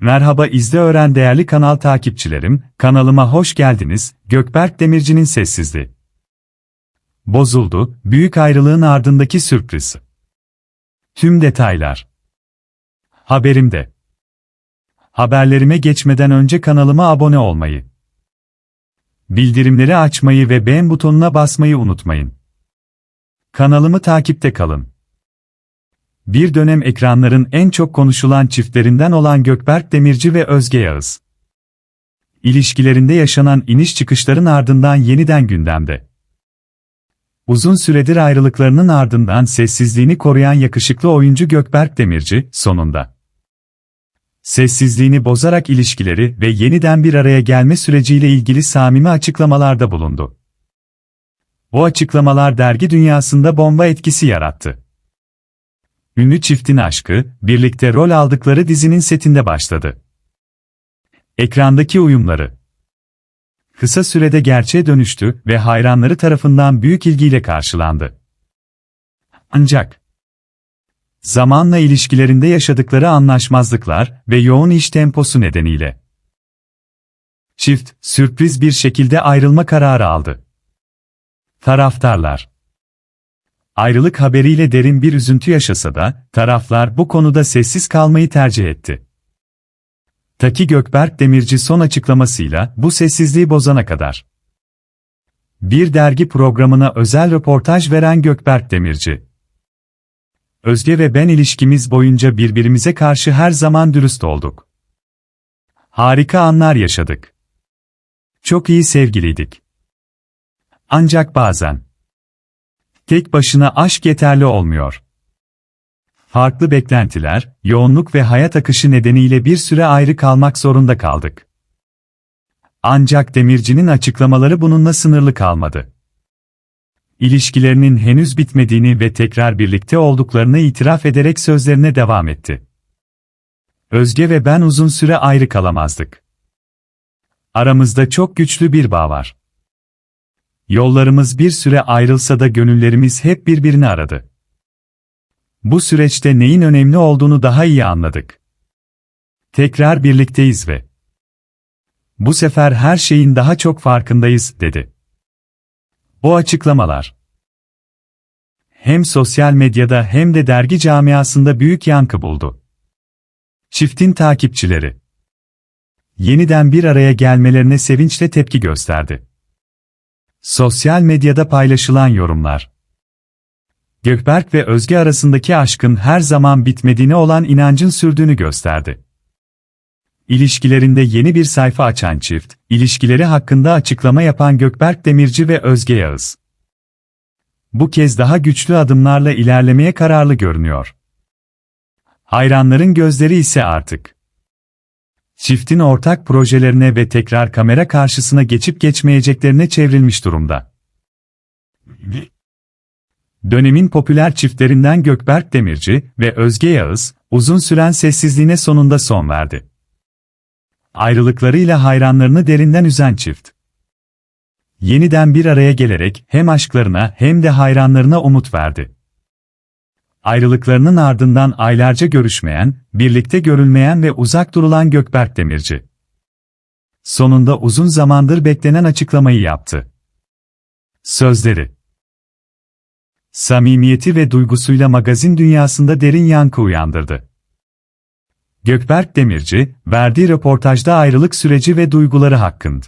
Merhaba izle öğren değerli kanal takipçilerim, kanalıma hoş geldiniz, Gökberk Demirci'nin sessizliği. Bozuldu, büyük ayrılığın ardındaki sürpriz. Tüm detaylar. Haberimde. Haberlerime geçmeden önce kanalıma abone olmayı, bildirimleri açmayı ve beğen butonuna basmayı unutmayın. Kanalımı takipte kalın. Bir dönem ekranların en çok konuşulan çiftlerinden olan Gökberk Demirci ve Özge Yağız. İlişkilerinde yaşanan iniş çıkışların ardından yeniden gündemde. Uzun süredir ayrılıklarının ardından sessizliğini koruyan yakışıklı oyuncu Gökberk Demirci, sonunda sessizliğini bozarak ilişkileri ve yeniden bir araya gelme süreciyle ilgili samimi açıklamalarda bulundu. Bu açıklamalar dergi dünyasında bomba etkisi yarattı. Ünlü çiftin aşkı, birlikte rol aldıkları dizinin setinde başladı. Ekrandaki uyumları kısa sürede gerçeğe dönüştü ve hayranları tarafından büyük ilgiyle karşılandı. Ancak zamanla ilişkilerinde yaşadıkları anlaşmazlıklar ve yoğun iş temposu nedeniyle çift sürpriz bir şekilde ayrılma kararı aldı. Taraftarlar Ayrılık haberiyle derin bir üzüntü yaşasa da, taraflar bu konuda sessiz kalmayı tercih etti. Taki Gökberk Demirci son açıklamasıyla bu sessizliği bozana kadar. Bir dergi programına özel röportaj veren Gökberk Demirci. Özge ve ben ilişkimiz boyunca birbirimize karşı her zaman dürüst olduk. Harika anlar yaşadık. Çok iyi sevgiliydik. Ancak bazen Tek başına aşk yeterli olmuyor. Farklı beklentiler, yoğunluk ve hayat akışı nedeniyle bir süre ayrı kalmak zorunda kaldık. Ancak Demirci'nin açıklamaları bununla sınırlı kalmadı. İlişkilerinin henüz bitmediğini ve tekrar birlikte olduklarını itiraf ederek sözlerine devam etti. Özge ve ben uzun süre ayrı kalamazdık. Aramızda çok güçlü bir bağ var. Yollarımız bir süre ayrılsa da gönüllerimiz hep birbirini aradı. Bu süreçte neyin önemli olduğunu daha iyi anladık. Tekrar birlikteyiz ve bu sefer her şeyin daha çok farkındayız, dedi. O açıklamalar hem sosyal medyada hem de dergi camiasında büyük yankı buldu. Çiftin takipçileri yeniden bir araya gelmelerine sevinçle tepki gösterdi. Sosyal medyada paylaşılan yorumlar. Gökberk ve Özge arasındaki aşkın her zaman bitmediğine olan inancın sürdüğünü gösterdi. İlişkilerinde yeni bir sayfa açan çift, ilişkileri hakkında açıklama yapan Gökberk Demirci ve Özge Yağız. Bu kez daha güçlü adımlarla ilerlemeye kararlı görünüyor. Hayranların gözleri ise artık çiftin ortak projelerine ve tekrar kamera karşısına geçip geçmeyeceklerine çevrilmiş durumda. Dönemin popüler çiftlerinden Gökberk Demirci ve Özge Yağız, uzun süren sessizliğine sonunda son verdi. Ayrılıklarıyla hayranlarını derinden üzen çift. Yeniden bir araya gelerek hem aşklarına hem de hayranlarına umut verdi ayrılıklarının ardından aylarca görüşmeyen, birlikte görülmeyen ve uzak durulan Gökberk Demirci. Sonunda uzun zamandır beklenen açıklamayı yaptı. Sözleri Samimiyeti ve duygusuyla magazin dünyasında derin yankı uyandırdı. Gökberk Demirci, verdiği röportajda ayrılık süreci ve duyguları hakkında